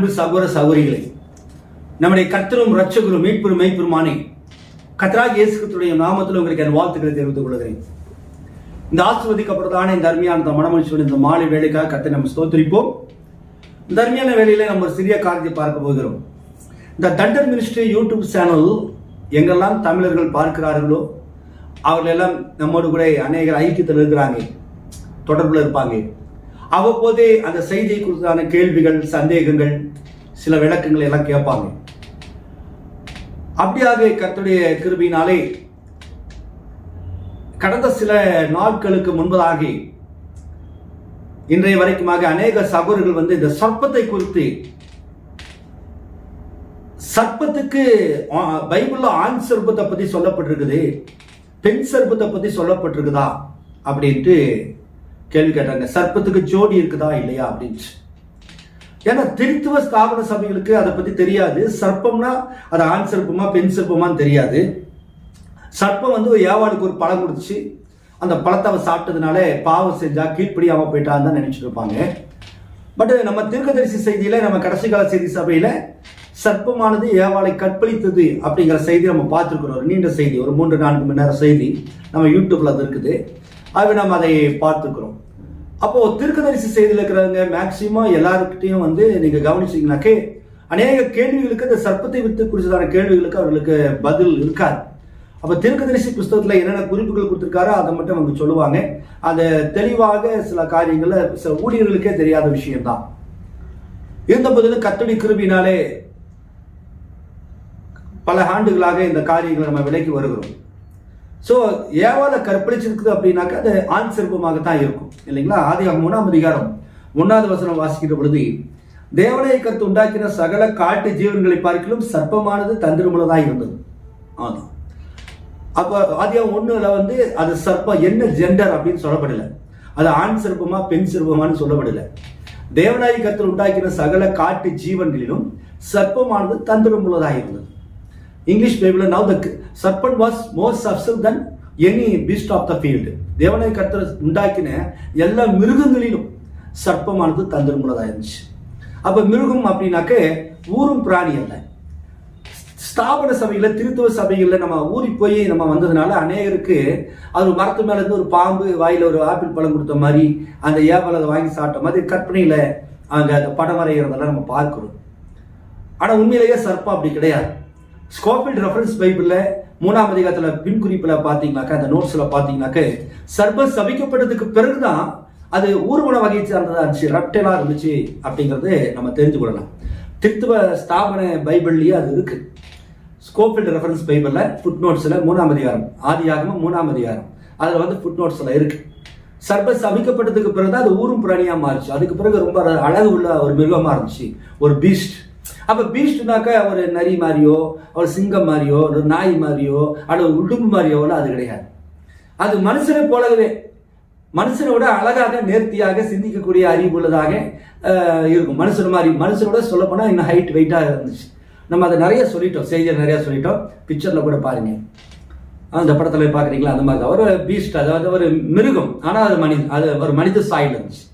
அன்பு சகோர சகோதரிகளே நம்முடைய கத்தரும் ரட்சகரும் மீட்பெரும் மெய்ப்பெருமானே கத்ராக் இயேசுடைய நாமத்தில் உங்களுக்கு என் வாழ்த்துக்களை தெரிவித்துக் கொள்கிறேன். இந்த ஆசிர்வதிக்கப்படுறதான இந்த அருமையான இந்த மனமனுஷன் இந்த மாலை வேலைக்காக கத்தை நம்ம ஸ்தோத்திரிப்போம். இந்த அருமையான வேலையில நம்ம ஒரு சிறிய காரியத்தை பார்க்க போகிறோம். இந்த தண்டர் மினிஸ்ட்ரி யூடியூப் சேனல் எங்கெல்லாம் தமிழர்கள் பார்க்கிறார்களோ அவர்கள் எல்லாம் நம்மோடு கூட அநேகர் ஐக்கியத்தில் இருக்கிறாங்க தொடர்பில் இருப்பாங்க. அவ்வப்போதே அந்த செய்தி குறித்தான கேள்விகள் சந்தேகங்கள் சில விளக்கங்கள் எல்லாம் கேட்பாங்க. அப்படியாக கத்துடைய கிருபியினாலே கடந்த சில நாட்களுக்கு முன்பதாக இன்றைய வரைக்குமாக அநேக சகோதரர்கள் வந்து இந்த சர்ப்பத்தை குறித்து சர்ப்பத்துக்கு ஆ, பைபிள்ல ஆண் சர்ப்பத்தை பத்தி சொல்லப்பட்டிருக்குது பெண் சர்ப்பத்தை பத்தி சொல்லப்பட்டிருக்குதா அப்படின்ட்டு கேள்வி கேட்டாங்க சர்ப்பத்துக்கு ஜோடி இருக்குதா இல்லையா அப்படின்ட்டு ஏன்னா திருத்துவ ஸ்தாபன சபைகளுக்கு அதை பத்தி தெரியாது. சர்ப்பம்னா அது ஆண் சர்ப்பமா பெண் சர்ப்பமான்னு தெரியாது. சர்ப்பம் வந்து ஒரு ஏவாளுக்கு ஒரு பழம் கொடுத்துச்சு. அந்த பழத்தை அவன் சாப்பிட்டதுனால பாவம் செஞ்சா கீழ்ப்படியாம போயிட்டான்னு தான் நினைச்சிட்டு இருப்பாங்க. பட் நம்ம தீர்க்கதரிசி செய்தியில நம்ம கடைசி கால செய்தி சபையில சர்ப்பமானது ஏவாளை கற்பழித்தது அப்படிங்கிற செய்தி நம்ம பார்த்துருக்கிறோம். ஒரு நீண்ட செய்தி ஒரு மூன்று நான்கு மணி நேரம் செய்தி நம்ம யூடியூப்ல அது இருக்குது. அது நம்ம அதை பார்த்துக்கிறோம். அப்போ திருக்கதரிசி செய்தியில் இருக்கிறவங்க மேக்சிமம் எல்லாருக்கிட்டையும் வந்து நீங்க கவனிச்சீங்கன்னாக்கே அநேக கேள்விகளுக்கு இந்த சர்ப்பத்தை வித்து குறிச்சதான கேள்விகளுக்கு அவர்களுக்கு பதில் இருக்காது. அப்ப திருக்கதரிசி புஸ்தகத்துல என்னென்ன குறிப்புகள் கொடுத்திருக்காரோ அதை மட்டும் அவங்க சொல்லுவாங்க. அதை தெளிவாக சில காரியங்களை சில ஊழியர்களுக்கே தெரியாத விஷயம்தான். இருந்த போதிலும் கத்தடி கிருபினாலே பல ஆண்டுகளாக இந்த காரியங்களை நம்ம விலைக்கு வருகிறோம். ஸோ ஏவால கற்பழிச்சிருக்குது அப்படின்னாக்கா அது ஆண் சிற்பமாகத்தான் இருக்கும். இல்லைங்களா? ஆதி மூணாம் அதிகாரம் ஒன்னாவது வசனம் வாசிக்கிற பொழுது தேவனை கருத்து உண்டாக்கின சகல காட்டு ஜீவன்களை பார்க்கிலும் சர்ப்பமானது தந்திரமுள்ளதாக இருந்தது. ஆமாம் அப்போ ஆதியம் ஒண்ணுல வந்து அது சர்ப்பம் என்ன ஜெண்டர் அப்படின்னு சொல்லப்படல. அது ஆண் சிற்பமா பெண் சிற்பமானு சொல்லப்படல. தேவநாயகி உண்டாக்கின சகல காட்டு ஜீவன்களிலும் சர்ப்பமானது தந்திரமுள்ளதாக இருந்தது. English Bible now the serpent was more subtle than any beast of the field தேவனை கத்திர உண்டாக்கின எல்லா மிருகங்களிலும் சர்ப்பமானது தந்திரமுள்ளதாக இருந்துச்சு. அப்போ மிருகம் அப்படின்னாக்க ஊரும் பிராணி அல்ல. ஸ்தாபன சபையில் திருத்துவ சபைகளில் நம்ம ஊறி போய் நம்ம வந்ததுனால அநேகருக்கு அது மரத்து மேலேருந்து ஒரு பாம்பு வாயில் ஒரு ஆப்பிள் பழம் கொடுத்த மாதிரி அந்த ஏவல் அதை வாங்கி சாப்பிட்ட மாதிரி கற்பனையில் அங்கே அந்த படம் வரைகிறதெல்லாம் நம்ம பார்க்குறோம். ஆனால் உண்மையிலேயே சர்ப்பம் அப்படி கிடையாது. ஸ்கோபில் ரெஃபரன்ஸ் பைபிளில் மூணாம் அதிகாரத்தில் பின் குறிப்பில் பார்த்தீங்கன்னாக்கா அந்த நோட்ஸில் பார்த்தீங்கன்னாக்க சர்ப்பம் சபிக்கப்பட்டதுக்கு பிறகுதான் அது ஊர்வன வகையை சார்ந்ததாக இருந்துச்சு ரப்டலா இருந்துச்சு அப்படிங்கிறது நம்ம தெரிஞ்சு கொள்ளலாம். திருத்துவ ஸ்தாபன பைபிள்லேயே அது இருக்கு. ஸ்கோபில்ட் ரெஃபரன்ஸ் பைபிளில் ஃபுட் நோட்ஸில் மூணாம் அதிகாரம் ஆதி ஆகமும் மூணாம் அதிகாரம். அதில் வந்து ஃபுட் நோட்ஸில் இருக்கு. சர்ப சபிக்கப்பட்டதுக்கு பிறகு தான் அது ஊரும் பிராணியாக மாறுச்சு. அதுக்கு பிறகு ரொம்ப அழகு உள்ள ஒரு மிருகமாக இருந்துச்சு. ஒரு பீஸ்ட் அப்ப பீஸ்ட்னாக்கா ஒரு நரி மாதிரியோ ஒரு சிங்கம் மாதிரியோ ஒரு நாய் மாதிரியோ அல்லது உடும்பு மாதிரியோலாம் அது கிடையாது. அது மனுஷனை போலவே மனுஷனோட அழகாக நேர்த்தியாக சிந்திக்கக்கூடிய அறிவு உள்ளதாக இருக்கும். மனுஷன் மாதிரி மனுஷனோட சொல்ல இன்னும் ஹைட் வெயிட்டாக இருந்துச்சு. நம்ம அதை நிறைய சொல்லிட்டோம். செய்தியில் நிறைய சொல்லிட்டோம். பிக்சர்ல கூட பாருங்க. அந்த படத்தில் பார்க்குறீங்களா? அந்த மாதிரி தான். ஒரு பீஸ்ட் அதாவது ஒரு மிருகம். ஆனால் அது மனித அது ஒரு மனித சாயில் இருந்துச்சு.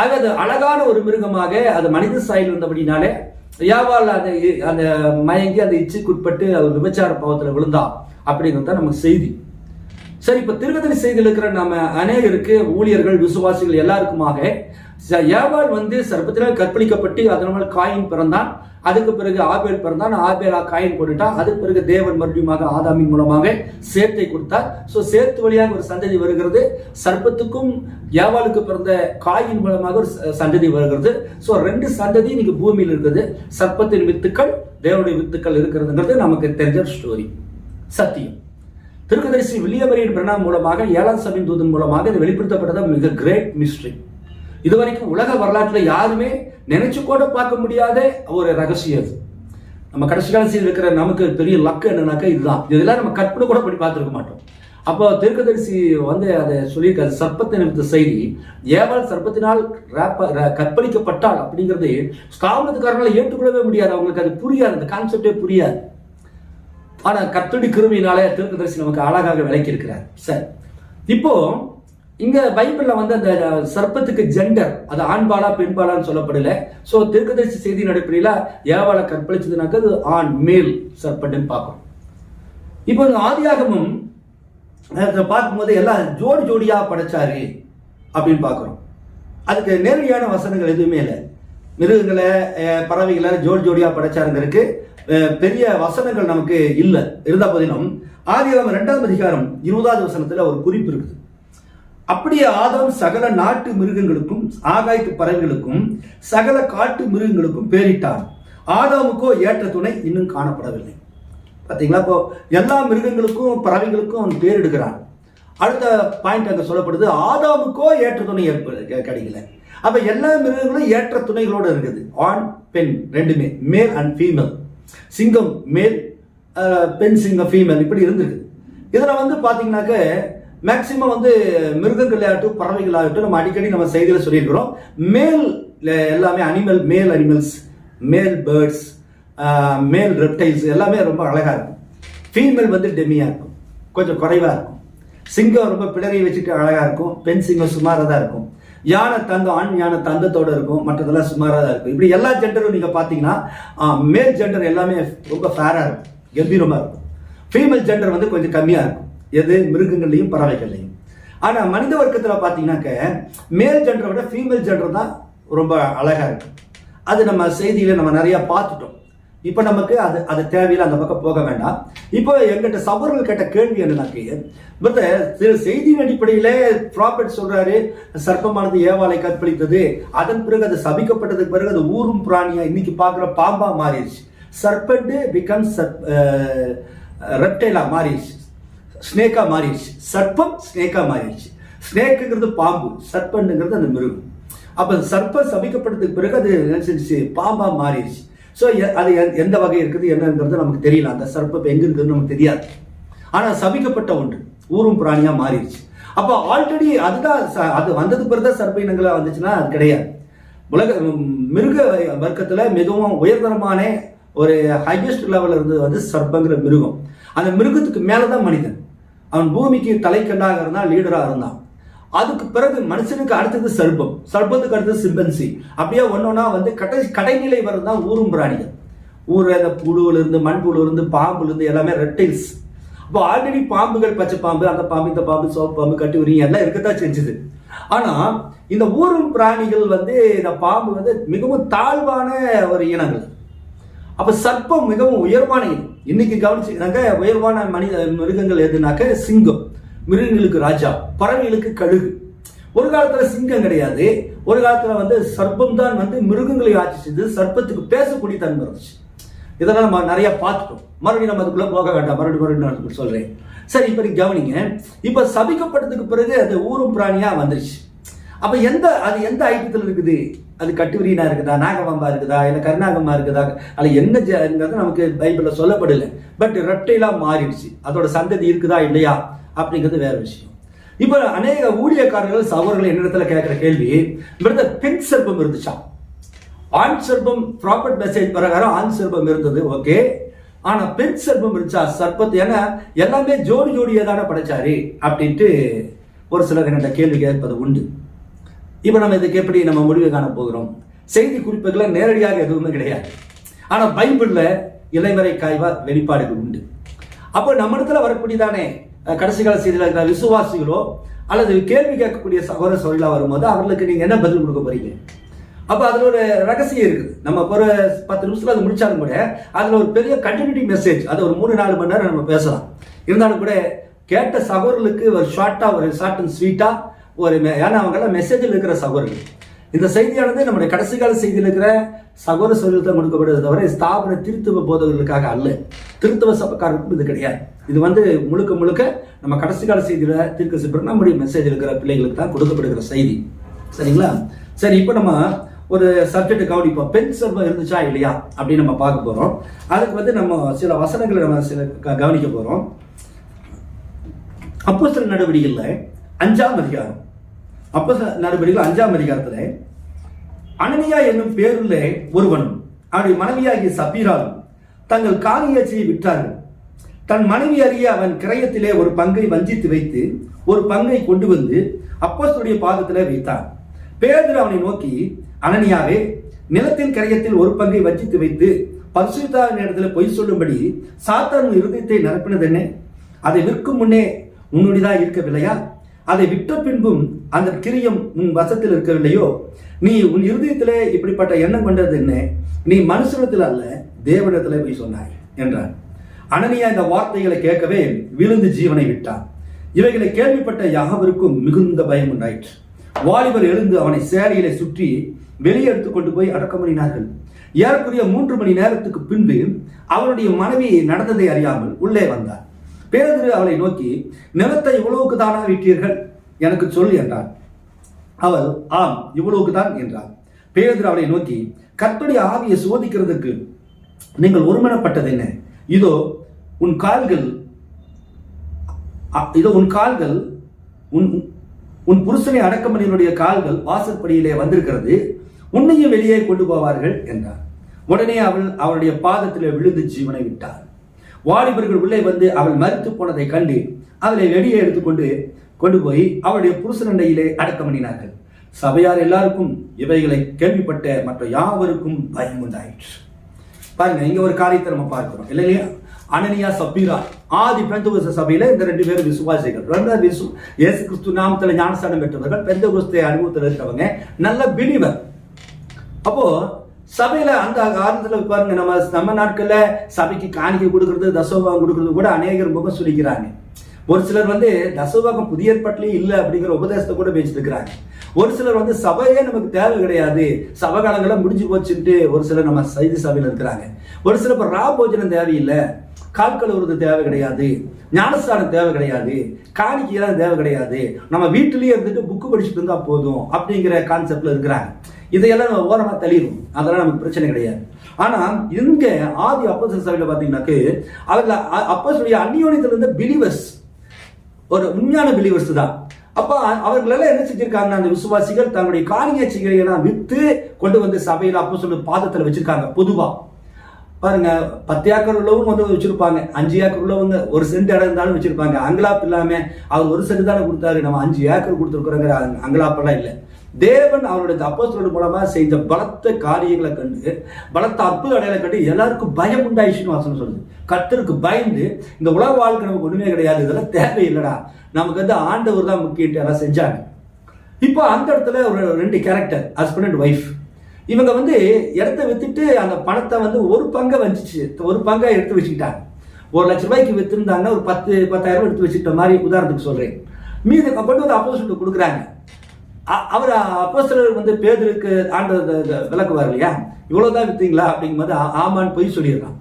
ஆக அது அழகான ஒரு மிருகமாக அது மனித சாயில் இருந்தபடினாலே யாவால் அந்த அந்த மயங்கி அந்த இச்சைக்குட்பட்டு அவர் விபச்சார பாவத்தில் விழுந்தா அப்படிங்கிறது தான் நமக்கு செய்தி. சரி இப்போ திருகதரி செய்தியில் இருக்கிற நம்ம அநேகருக்கு ஊழியர்கள் விசுவாசிகள் எல்லாருக்குமாக யாவால் வந்து சர்ப்பத்தினால் கற்பழிக்கப்பட்டு அதனால் காயின் பிறந்தான். அதுக்கு பிறகு ஆபேல் பிறந்தான். ஆபேலா காயின் போட்டுட்டா அதுக்கு பிறகு தேவன் மறுபடியுமாக ஆதாமின் மூலமாக சேத்தை கொடுத்தார். ஸோ சேத்து வழியாக ஒரு சந்ததி வருகிறது. சர்ப்பத்துக்கும் ஏவாளுக்கு பிறந்த காயின் மூலமாக ஒரு ச- சந்ததி வருகிறது. ஸோ ரெண்டு சந்ததி இன்னைக்கு பூமியில் இருக்குது. சர்ப்பத்தின் வித்துக்கள் தேவனுடைய வித்துக்கள் இருக்கிறதுங்கிறது நமக்கு தெரிஞ்ச ஸ்டோரி சத்தியம். திருக்கதரிசி வில்லியமரியின் பிரணாம் மூலமாக ஏழாம் சபின் தூதன் மூலமாக இது வெளிப்படுத்தப்பட்டது மிக கிரேட் மிஸ்ட்ரி இதுவரைக்கும் உலக வரலாற்றில் யாருமே நினைச்சு கூட பார்க்க முடியாத ஒரு ரகசியம் அது. நம்ம கடைசி காலத்தில் இருக்கிற நமக்கு பெரிய லக்கு என்னன்னாக்கா இதுதான். இதெல்லாம் நம்ம கற்பனை கூட பண்ணி பார்த்துருக்க மாட்டோம். அப்போ தீர்க்கதரிசி வந்து அதை சொல்லியிருக்காரு சர்ப்பத்தை நிமித்த செய்தி ஏவல் சர்ப்பத்தினால் ர- கற்பழிக்கப்பட்டால் அப்படிங்கிறது ஸ்தாபனத்துக்காரங்களை ஏற்றுக்கொள்ளவே முடியாது. அவங்களுக்கு அது புரியாது. அந்த கான்செப்டே புரியாது. ஆனால் கத்தடி கிருமியினாலே தீர்க்கதரிசி நமக்கு அழகாக விளக்கி இருக்கிறார் சரி. இப்போ இங்க பைபிள்ல வந்து அந்த சர்ப்பத்துக்கு ஜெண்டர் அது ஆண்பாலா பெண்பாலான்னு சொல்லப்படல. சோ திருக்கதரிசி செய்தி அடிப்படையில ஏவாளை கற்பழிச்சதுனாக்க அது ஆண் மேல் சர்ப்பன்னு பார்க்கும் இப்போ இந்த ஆதியாகமும் பார்க்கும்போது எல்லாம் ஜோடி ஜோடியா படைச்சாரு அப்படின்னு பார்க்குறோம். அதுக்கு நேரடியான வசனங்கள் எதுவுமே இல்லை. மிருகங்களை பறவைகளை ஜோடி ஜோடியா படைச்சாருங்கிறதுக்கு பெரிய வசனங்கள் நமக்கு இல்லை. இருந்த போதிலும் ஆதியாகம் ரெண்டாவது அதிகாரம் இருபதாவது வசனத்துல ஒரு குறிப்பு இருக்குது. அப்படியே ஆதாம் சகல நாட்டு மிருகங்களுக்கும் ஆகாயத்து பறவைகளுக்கும் சகல காட்டு மிருகங்களுக்கும் பேரிட்டான். ஆதாமுக்கோ ஏற்ற துணை இன்னும் காணப்படவில்லை. பார்த்தீங்களா? இப்போ எல்லா மிருகங்களுக்கும் பறவைகளுக்கும் அவன் பேர் எடுக்கிறான். அடுத்த பாயிண்ட் அங்கே சொல்லப்படுது ஆதாமுக்கோ ஏற்ற துணை கிடைக்கல அப்போ எல்லா மிருகங்களும் ஏற்ற துணைகளோடு இருக்குது. ஆண் பெண் ரெண்டுமே. மேல் அண்ட் ஃபீமேல் சிங்கம் மேல் பெண் சிங்கம் ஃபீமேல் இப்படி இருந்திருக்கு. இதில் வந்து பார்த்தீங்கன்னாக்க மேக்சிமம் வந்து மிருகங்களாகட்டும் பறவைகளாகட்டும் நம்ம அடிக்கடி நம்ம செய்தியில் சொல்லியிருக்கிறோம். மேல் எல்லாமே அனிமல் மேல் அனிமல்ஸ் மேல் பேர்ட்ஸ் மேல் ரெப்டைல்ஸ் எல்லாமே ரொம்ப அழகாக இருக்கும். ஃபீமேல் வந்து டெம்மியாக இருக்கும். கொஞ்சம் குறைவாக இருக்கும். சிங்கம் ரொம்ப பிடரி வச்சுட்டு அழகாக இருக்கும். பெண் சிங்கம் சுமாராக தான் இருக்கும். யானை தந்தம் ஆண் யானை தந்தத்தோட இருக்கும். மற்றதெல்லாம் சுமாராக தான் இருக்கும். இப்படி எல்லா ஜெண்டரும் நீங்கள் பார்த்தீங்கன்னா மேல் ஜெண்டர் எல்லாமே ரொம்ப ஃபேராக இருக்கும். கம்பீரமாக இருக்கும். ஃபீமேல் ஜெண்டர் வந்து கொஞ்சம் கம்மியாக இருக்கும். எது? மிருகங்கள்லையும் பறவைகள்லையும். ஆனால் மனித வர்க்கத்தில் பார்த்தீங்கன்னாக்க மேல் ஜென்டரை விட ஃபீமேல் ஜென்டர் தான் ரொம்ப அழகாக இருக்கும் அது நம்ம செய்தியில் நம்ம நிறையா பார்த்துட்டோம். இப்போ நமக்கு அது அது தேவையில்லை அந்த பக்கம் போக வேண்டாம். இப்போ எங்கிட்ட சபர்கள் கேட்ட கேள்வி என்னன்னாக்கு பட் சில செய்தியின் அடிப்படையில் ப்ராபர்ட் சொல்றாரு சர்ப்பமானது ஏவாலை கற்பழித்தது அதன் பிறகு அது சபிக்கப்பட்டதுக்கு பிறகு அது ஊரும் பிராணியா இன்னைக்கு பார்க்குற பாம்பா மாறிடுச்சு. சர்பண்ட் பிகம் ரெப்டைலா மாறிடுச்சு. ஸ்னேக்காக மாறிடுச்சு. சர்ப்பம் ஸ்னேக்காக மாறிடுச்சு. ஸ்னேக்குங்கிறது பாம்பு சர்ப்பன்னுங்கிறது அந்த மிருகம். அப்போ சர்ப்பம் சமைக்கப்பட்டதுக்கு பிறகு அது என்ன செஞ்சிச்சு? பாம்பாக மாறிடுச்சு. ஸோ அது எ- எந்த வகை இருக்குது என்னங்கிறது நமக்கு தெரியல. அந்த சர்ப்பம் எங்கே இருக்குதுன்னு நமக்கு தெரியாது. ஆனால் சபிக்கப்பட்ட ஒன்று. ஊரும் பிராணியாக மாறிடுச்சு. அப்போ ஆல்ரெடி அதுதான் அது அது வந்தது பிறகுதான் சர்ப்ப இனங்களாக வந்துச்சுன்னா அது கிடையாது. உலக மிருக வர்க்கத்தில் மிகவும் உயர்தரமான ஒரு ஹையஸ்ட் லெவலில் இருந்தது வந்து சர்ப்பங்கிற மிருகம். அந்த மிருகத்துக்கு மேலே தான் மனிதன். அவன் பூமிக்கு தலைக்கல்லாக இருந்தான் லீடராக இருந்தான். அதுக்கு பிறகு மனுஷனுக்கு அடுத்தது சர்ப்பம். சர்ப்பத்துக்கு அடுத்தது சிம்பன்சி அப்படியே ஒன்னொன்னா வந்து கடை கடைநிலை வரும் தான் ஊரும் பிராணிகள். ஊர் அந்த புழுவிலிருந்து இருந்து பாம்புலேருந்து எல்லாமே ரெட்டைல்ஸ் இப்போ ஆல்ரெடி பாம்புகள் பச்சை பாம்பு அந்த பாம்பு இந்த பாம்பு சோப்பு பாம்பு கட்டி உரிய எல்லாம் இருக்கத்தான் செஞ்சுது. ஆனால் இந்த ஊரும் பிராணிகள் வந்து இந்த பாம்பு வந்து மிகவும் தாழ்வான ஒரு இனங்கள். அப்போ சர்ப்பம் மிகவும் உயர்வான இனம். இன்னைக்கு கவனிச்சுக்கிறாங்க உயர்வான மனித மிருகங்கள் எதுனாக்க சிங்கம். மிருகங்களுக்கு ராஜா பறவைகளுக்கு கழுகு. ஒரு காலத்துல சிங்கம் கிடையாது. ஒரு காலத்துல வந்து சர்ப்பம் தான் வந்து மிருகங்களை ஆட்சி செய்து சர்ப்பத்துக்கு பேசக்கூடிய தன்மை இருந்துச்சு. இதெல்லாம் நம்ம நிறைய பார்த்துட்டோம். மறுபடியும் நம்ம அதுக்குள்ள போக வேண்டாம். மறுபடியும் மறுபடியும் நான் சொல்றேன். சரி இப்ப நீங்க கவனிங்க. இப்ப சபிக்கப்பட்டதுக்கு பிறகு அது ஊரும் பிராணியா வந்துருச்சு. அப்ப எந்த அது எந்த ஐட்டத்தில் இருக்குது? அது கட்டுவிரியனா இருக்குதா? நாகவம்பா இருக்குதா? இல்லை கருநாகமா இருக்குதா? அதில் என்ன நமக்கு பைபிளில் சொல்லப்படலை. பட் ரெட்டைலா மாறிடுச்சு. அதோட சந்ததி இருக்குதா? இல்லையா? அப்படிங்கிறது வேற விஷயம். இப்போ அநேக ஊழியக்காரர்கள் சவர்கள் என்னிடத்துல கேட்குற கேள்வி? பிரதர் பெண் சர்ப்பம் இருந்துச்சா? ஆண் சர்ப்பம் ப்ராப்பர்ட் மெசேஜ் பிரகாரம் ஆண் சர்ப்பம் இருந்தது ஓகே. ஆனா பெண் சர்ப்பம் இருந்துச்சா? சர்ப்பத்து ஏன்னா எல்லாமே ஜோடி ஜோடியே தானே படைச்சாரு? அப்படின்ட்டு ஒரு சிலர் என்கிட்ட கேள்வி கேட்பது உண்டு. இப்போ நம்ம இதுக்கு எப்படி நம்ம முடிவு காண போகிறோம்? செய்தி குறிப்புகளை நேரடியாக எதுவுமே கிடையாது. ஆனால் பைபிளில் இலைமறை காய்வா வெளிப்பாடுகள் உண்டு. அப்போ நம்ம இடத்துல வரக்கூடியதானே கடைசி கால செய்தியில் இருக்கிற விசுவாசிகளோ அல்லது கேள்வி கேட்கக்கூடிய சகோதர சோழலா வரும்போது அவர்களுக்கு நீங்கள் என்ன பதில் கொடுக்க போறீங்க? அப்போ அதில் ஒரு ரகசியம் இருக்குது. நம்ம ஒரு பத்து நிமிஷத்தில் அது முடித்தாலும் கூட அதில் ஒரு பெரிய கண்டினியூட்டி மெசேஜ் அது ஒரு மூணு நாலு மணி நேரம் நம்ம பேசலாம். இருந்தாலும் கூட கேட்ட சகோதரர்களுக்கு ஒரு ஷார்ட்டாக ஒரு ஷார்ட் அண்ட் ஸ்வீட்டாக ஒரு ஏன்னா அவங்கெல்லாம் மெசேஜில் இருக்கிற சகோதரர்கள். இந்த செய்தியானது நம்முடைய கடைசி கால செய்தியில் இருக்கிற சகோதர சொல்லித்தான் கொடுக்கப்படுது தவிர ஸ்தாபன திருத்துவ போதகர்களுக்காக அல்ல. திருத்துவ சபக்காரருக்கும் இது கிடையாது. இது வந்து முழுக்க முழுக்க நம்ம கடைசி கால செய்தியில் தீர்க்க சிப்பர் நம்முடைய மெசேஜ் இருக்கிற பிள்ளைகளுக்கு தான் கொடுக்கப்படுகிற செய்தி. சரிங்களா? சரி இப்போ நம்ம ஒரு சப்ஜெக்ட் கவனிப்போம். பெண் சர்வம் இருந்துச்சா இல்லையா? அப்படின்னு நம்ம பார்க்க போகிறோம் அதுக்கு வந்து நம்ம சில வசனங்களை நம்ம சில க- கவனிக்க போகிறோம் அப்போ சில நடவடிக்கையில் அஞ்சாம் அதிகாரம். அப்ப நடவடிக்கைகள் அஞ்சாம் அதிகாரத்தில் அனனியா என்னும் பேருள்ள ஒருவனும் அவருடைய மனைவியாகிய சப்பீராலும் தங்கள் காலியாட்சியை விற்றார்கள். தன் மனைவி அறிய அவன் கிரயத்திலே ஒரு பங்கை வஞ்சித்து வைத்து ஒரு பங்கை கொண்டு வந்து அப்போஸ்தலருடைய பாதத்தில் வைத்தான். பேதுரு அவனை நோக்கி அனனியாவே நிலத்தின் கரையத்தில் ஒரு பங்கை வஞ்சித்து வைத்து பரிசுத்தாவின் இடத்துல பொய் சொல்லும்படி சாத்தான் இருதயத்தை நிரப்பினது என்ன அதை விற்கும் முன்னே உன்னுடையதா இருக்கவில்லையா? அதை விட்ட பின்பும் அந்த கிரியம் உன் வசத்தில் இருக்கவில்லையோ? நீ உன் இருதயத்தில் இப்படிப்பட்ட எண்ணம் கொண்டது என்ன? நீ மனுஷனத்தில் அல்ல தேவனத்தில் போய் சொன்னாய் என்றான். அனனியா இந்த வார்த்தைகளை கேட்கவே விழுந்து ஜீவனை விட்டான். இவைகளை கேள்விப்பட்ட யாவருக்கும் மிகுந்த பயம் உண்டாயிற்று. வாலிபர் எழுந்து அவனை சேலையிலே சுற்றி வெளியே எடுத்துக்கொண்டு போய் அடக்கம் ஏறக்குரிய மூன்று மணி நேரத்துக்கு பின்பு அவனுடைய மனைவி நடந்ததை அறியாமல் உள்ளே வந்தார் பேதுரு அவளை நோக்கி நிலத்தை இவ்வளவுக்கு தானா விட்டீர்கள் எனக்கு சொல் என்றான். அவள் ஆம் இவ்வளவுக்கு தான் என்றார் பேதுரு அவளை நோக்கி கர்த்தருடைய ஆவியை சோதிக்கிறதுக்கு நீங்கள் ஒருமனப்பட்டது என்ன? இதோ உன் கால்கள் அ- இதோ உன் கால்கள் உன் உன் புருஷனை அடக்கமணியினுடைய கால்கள் வாசற்படியிலே வந்திருக்கிறது. உன்னையும் வெளியே கொண்டு போவார்கள் என்றார் உடனே அவள் அவளுடைய பாதத்திலே விழுந்து ஜீவனை விட்டார் வாலிபர்கள் உள்ளே வந்து அவள் மறுத்து போனதை கண்டு அவளை வெளியே எடுத்துக்கொண்டு கொண்டு போய் அவளுடைய புருஷனண்டையிலே அடக்கம் பண்ணினார்கள். சபையார் எல்லாருக்கும் இவைகளை கேள்விப்பட்ட மற்ற யாவருக்கும் பயம் உண்டாயிற்று. பாருங்க இங்க ஒரு காரியத்தை நம்ம பார்க்கிறோம். இல்லையா? அனனியா சபீரா ஆதி பெந்தகுஸ்த சபையில இந்த ரெண்டு பேரும் விசுவாசிகள். ரெண்டு விசு இயேசு கிறிஸ்து நாமத்தில் ஞானஸ்தானம் பெற்றவர்கள் பெந்தகுஸ்த அனுபவத்தில் இருக்கிறவங்க நல்ல பிலிவர். அப்போ சபையில அந்த காலத்துல பாருங்க நம்ம நம்ம நாட்கள்ல சபைக்கு காணிக்கை கொடுக்கறது தசோபாகம் கொடுக்கறது கூட அநேகர் முகம் சொல்லிக்கிறாங்க ஒரு சிலர் வந்து தசோபாகம் புதிய ஏற்பாட்டிலேயே இல்லை அப்படிங்கிற உபதேசத்தை கூட பேசிட்டு இருக்கிறாங்க. ஒரு சிலர் வந்து சபையே நமக்கு தேவை கிடையாது. சபை காலங்கள்லாம் முடிஞ்சு போச்சுன்ட்டு ஒரு சிலர் நம்ம செய்தி சபையில் இருக்கிறாங்க. ஒரு சிலர் இப்போ ரா போஜனம் தேவையில்லை. கால் கழுவுறது தேவை கிடையாது. ஞானஸ்தானம் தேவை கிடையாது. காணிக்கையெல்லாம் தேவை கிடையாது. நம்ம வீட்டிலேயே இருந்துட்டு புக்கு படிச்சுட்டு இருந்தால் போதும் அப்படிங்கிற கான்செப்டில் இருக்கிறாங்க. இதையெல்லாம் நம்ம ஓரமாக தள்ளிடும் அதெல்லாம் நமக்கு பிரச்சனை கிடையாது. ஆனால் இங்கே ஆதி அப்போஸ்தலர் சபையில் பார்த்தீங்கன்னாக்கு அவர்கள் சொல்லிய அந்யோனியத்தில் இருந்த பிலிவர்ஸ் ஒரு உண்மையான பிலிவர்ஸ் தான். அப்ப அவர்களெல்லாம் என்ன செஞ்சிருக்காங்க அந்த விசுவாசிகள் தங்களுடைய காரிய எல்லாம் வித்து கொண்டு வந்து சபையில அப்போ சொல்லி பாதத்துல வச்சிருக்காங்க பொதுவா. பாருங்க பத்து ஏக்கர் உள்ளவங்க வந்து வச்சிருப்பாங்க அஞ்சு ஏக்கர் உள்ளவங்க ஒரு சென்ட் இடம் இருந்தாலும் வச்சிருப்பாங்க. அங்கலாப் இல்லாம அவர் ஒரு சென்ட் தானே கொடுத்தாரு நம்ம அஞ்சு ஏக்கர் கொடுத்துருக்குறோங்கிற அங்கலாப்பெல்லாம் இல்லை. தேவன் அவருடைய அப்போஸ்தலோடு மூலமா செய்த பலத்த காரியங்களை கண்டு பலத்த அற்புத அடையாளை கண்டு எல்லாருக்கும் பயம் உண்டாயிடுச்சுன்னு வாசனம் சொல்லுது. கத்தருக்கு பயந்து இந்த உலக வாழ்க்கை நமக்கு ஒண்ணுமே கிடையாது இதெல்லாம் தேவையில்லடா. நமக்கு வந்து ஆண்டவர் தான் முக்கியம் எல்லாம் செஞ்சாங்க. இப்போ அந்த இடத்துல ஒரு ரெண்டு கேரக்டர் ஹஸ்பண்ட் அண்ட் ஒய்ஃப் இவங்க வந்து இடத்த வித்துட்டு அந்த பணத்தை வந்து ஒரு பங்கை வந்துச்சு ஒரு பங்கை எடுத்து வச்சுக்கிட்டாங்க. ஒரு லட்ச ரூபாய்க்கு வித்துருந்தாங்க ஒரு பத்து பத்தாயிரம் ரூபாய் எடுத்து வச்சுக்கிட்ட மாதிரி உதாரணத்துக்கு சொல்றேன். மீது கொண்டு வந்து அப்போசிட் கொடுக்குறாங்க. அ- அவர் அப்போஸ்தலர் வந்து பேதருக்கு ஆண்டவர் விளக்குவார் இல்லையா? இவ்வளோதான் வித்தீங்களா? அப்படிங்கும்போது ஆமான்னு போய் சொல்லிடுறான்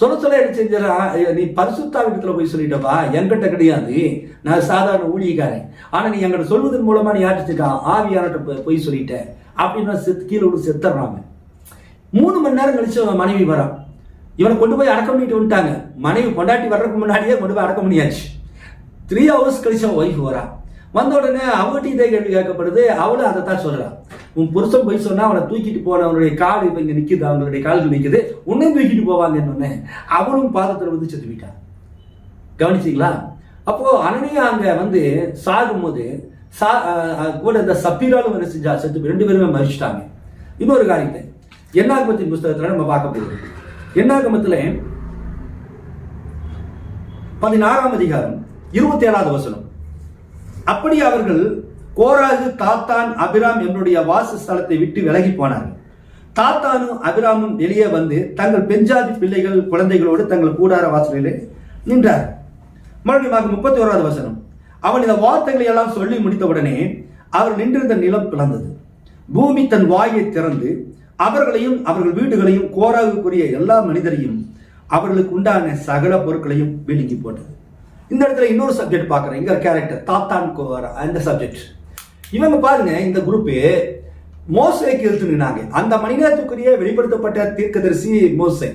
சொல்ல சொல்ல என்ன நீ பரிசுத்தாவிடத்தில் போய் சொல்லிட்டப்பா என்கிட்ட கிடையாது. நான் சாதாரண ஊழியக்காரன். ஆனால் நீ என்கிட்ட சொல்வதன் மூலமாக நீ யார்கிட்ட ஆவியார்கிட்ட போய் போய் சொல்லிட்ட. அப்படின்னு செத்து கீழே விட்டு செத்துறாங்க. மூணு மணி நேரம் கழிச்சு அவன் மனைவி வரான். இவனை கொண்டு போய் அடக்கம் பண்ணிட்டு வந்துட்டாங்க. மனைவி கொண்டாட்டி வர்றதுக்கு முன்னாடியே கொண்டு போய் அடக்கம் பண்ணியாச்சு. த்ரீ ஹவர்ஸ் கழிச்சு அவன் ஒய்ஃப் வரா வந்த உடனே அவங்ககிட்ட இதே கேள்வி கேட்கப்படுது. அவளும் அதை தான் உன் புருஷன் போய் சொன்னா அவனை தூக்கிட்டு போனவனுடைய கால் இப்ப இங்க நிக்குது அவங்களுடைய கால்கள் நிக்குது. உன்னையும் தூக்கிட்டு போவாங்கன்னு அவனும் பாதத்துல வந்து செத்து போயிட்டான். கவனிச்சிங்களா? அப்போ அனனியா அங்க வந்து சாகும்போது சா கூட இந்த சப்பீராலும் என்ன செஞ்சா செத்து ரெண்டு பேருமே மறிச்சிட்டாங்க இன்னொரு காரியத்தை என்னாகமத்தின் புஸ்தகத்துல நம்ம பார்க்க போகிறோம் என்னாகமத்துல பதினாறாம் அதிகாரம் இருபத்தி ஏழாவது வசனம். அப்படி அவர்கள் கோராகு தாத்தான் அபிராம் என்னுடைய வாசஸ்தலத்தை விட்டு விலகி போனார்கள். தாத்தானும் அபிராமும் வெளியே வந்து தங்கள் பெஞ்சாதி பிள்ளைகள் குழந்தைகளோடு தங்கள் கூடார வாசலிலே நின்றார். மறுபடியும் முப்பத்தி ஓராவது வசனம். அவன் இந்த வார்த்தைகளை எல்லாம் சொல்லி முடித்தவுடனே அவர் நின்றிருந்த நிலம் பிளந்தது. பூமி தன் வாயை திறந்து அவர்களையும் அவர்கள் வீடுகளையும் கோராகுக்குரிய எல்லா மனிதரையும் அவர்களுக்கு உண்டான சகல பொருட்களையும் விழுங்கி போட்டது. இந்த இடத்துல இன்னொரு சப்ஜெக்ட் பார்க்குறேன். இங்கே கேரக்டர் தாத்தான் கோரா அந்த சப்ஜெக்ட் இவங்க பாருங்க இந்த குரூப்பு. மோசைக்கு எழுத்துனாங்க நின்னாங்க. அந்த மணி நேரத்துக்குரிய வெளிப்படுத்தப்பட்ட தீர்க்கதரிசி மோசை.